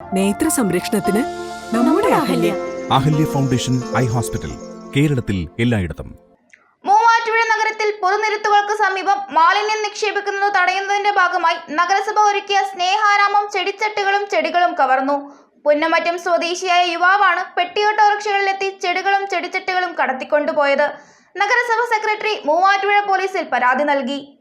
നേത്ര സംരക്ഷണത്തിന് നമ്മുടെ Ahalya. Ahalya. Foundation eye hospital കേരളത്തിൽ എല്ലായിടത്തും. മൂവാറ്റുപുഴ നഗരത്തിൽ പൊതുനിരത്തുകൾക്ക് സമീപം മാലിന്യം നിക്ഷേപിക്കുന്നത് തടയുന്നതിന്റെ ഭാഗമായി നഗരസഭ ഒരുക്കിയ സ്നേഹാരാമം ചെടിച്ചട്ടികളും ചെടികളും കവർന്നു. പുന്നമറ്റം സ്വദേശിയായ യുവാവാണ് പെട്ടിയോട്ടോറിക്ഷകളിലെത്തി ചെടികളും ചെടിച്ചട്ടികളും കടത്തിക്കൊണ്ടുപോയത്. നഗരസഭ സെക്രട്ടറി മൂവാറ്റുപുഴ പോലീസിൽ പരാതി നൽകി.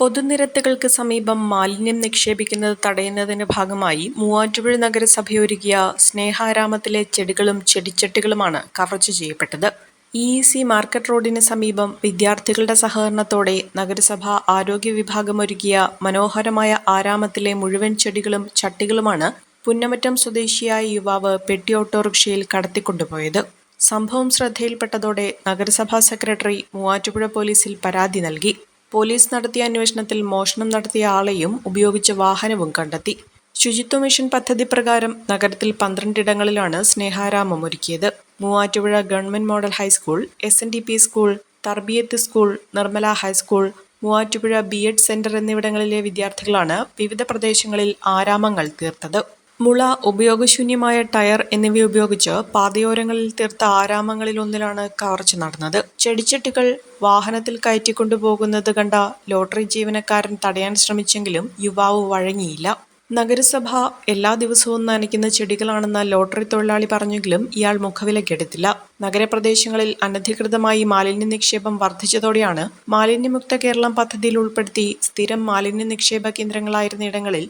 പൊതുനിരത്തുകൾക്ക് സമീപം മാലിന്യം നിക്ഷേപിക്കുന്നത് തടയുന്നതിന്റെ ഭാഗമായി മൂവാറ്റുപുഴ നഗരസഭയൊരുക്കിയ സ്നേഹാരാമത്തിലെ ചെടികളും ചെടിച്ചട്ടികളുമാണ് കവർച്ച ചെയ്യപ്പെട്ടത്. ഇ സി മാർക്കറ്റ് റോഡിന് സമീപം വിദ്യാർത്ഥികളുടെ സഹകരണത്തോടെ നഗരസഭ ആരോഗ്യ വിഭാഗം ഒരുക്കിയ മനോഹരമായ ആരാമത്തിലെ മുഴുവൻ ചെടികളും ചട്ടികളുമാണ് പുന്നമറ്റം സ്വദേശിയായ യുവാവ് പെട്ടി ഓട്ടോറിക്ഷയിൽ കടത്തിക്കൊണ്ടുപോയത്. സംഭവം ശ്രദ്ധയിൽപ്പെട്ടതോടെ നഗരസഭാ സെക്രട്ടറി മൂവാറ്റുപുഴ പോലീസിൽ പരാതി നൽകി. പോലീസ് നടത്തിയ അന്വേഷണത്തിൽ മോഷണം നടത്തിയ ആളെയും ഉപയോഗിച്ച വാഹനവും കണ്ടെത്തി. ശുചിത്വ മിഷൻ പദ്ധതി പ്രകാരം നഗരത്തിൽ പന്ത്രണ്ടിടങ്ങളിലാണ് സ്നേഹാരാമം ഒരുക്കിയത്. Muvattupuzha government model high school S N D P school Tarbiyath school Nirmala high school Muvattupuzha B Ed centre എന്നിവിടങ്ങളിലെ വിദ്യാർത്ഥികളാണ് വിവിധ പ്രദേശങ്ങളിൽ ആരാമങ്ങൾ തീർത്തത്. മുള ഉപയോഗശൂന്യമായ ടയർ എന്നിവ ഉപയോഗിച്ച് പാതയോരങ്ങളിൽ തീർത്ത ആരാമങ്ങളിലൊന്നിലാണ് കവർച്ച നടന്നത്. ചെടിച്ചട്ടികൾ വാഹനത്തിൽ കയറ്റിക്കൊണ്ടുപോകുന്നത് കണ്ട ലോട്ടറി ജീവനക്കാരൻ തടയാൻ ശ്രമിച്ചെങ്കിലും യുവാവ് വഴങ്ങിയില്ല. നഗരസഭ എല്ലാ ദിവസവും നനയ്ക്കുന്ന ചെടികളാണെന്ന് ലോട്ടറി തൊഴിലാളി പറഞ്ഞെങ്കിലും ഇയാൾ മുഖവിലക്കെടുത്തില്ല നഗരപ്രദേശങ്ങളിൽ അനധികൃതമായി മാലിന്യ നിക്ഷേപം വർദ്ധിച്ചതോടെയാണ് മാലിന്യമുക്ത കേരളം പദ്ധതിയിൽ ഉൾപ്പെടുത്തി സ്ഥിരം മാലിന്യ നിക്ഷേപ കേന്ദ്രങ്ങളായിരുന്ന ഇടങ്ങളിൽ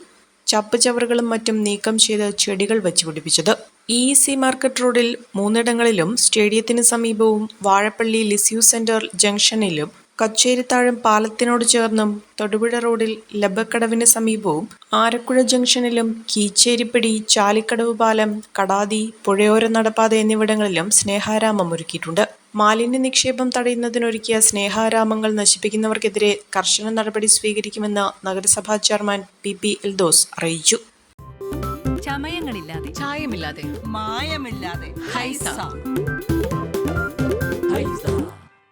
ചപ്പ് ചവറുകളും മറ്റും നീക്കം ചെയ്ത് ചെടികൾ വെച്ചുപിടിപ്പിച്ചത് ഇ സി മാർക്കറ്റ് റോഡിൽ മൂന്നിടങ്ങളിലും സ്റ്റേഡിയത്തിന് സമീപവും വാഴപ്പള്ളി ലിസ്യൂ സെന്റർ ജംഗ്ഷനിലും കച്ചേരിത്താഴം പാലത്തിനോട് ചേർന്നും തൊടുപുഴ റോഡിൽ ലബക്കടവിന് സമീപവും ആരക്കുഴ ജംഗ്ഷനിലും കീച്ചേരിപ്പടി ചാലിക്കടവ് പാലം കടാതി പുഴയോര നടപ്പാത എന്നിവിടങ്ങളിലും സ്നേഹാരാമം ഒരുക്കിയിട്ടുണ്ട്. മാലിന്യ നിക്ഷേപം തടയുന്നതിനൊരുക്കിയ സ്നേഹാരാമങ്ങൾ നശിപ്പിക്കുന്നവർക്കെതിരെ കർശന നടപടി സ്വീകരിക്കുമെന്ന് നഗരസഭാ ചെയർമാൻ പി പി എൽദോസ് അറിയിച്ചു. ചമയങ്ങളില്ലാതെ ചായമില്ലാതെ മായമില്ലാതെ ഹൈസ. ഹൈസ.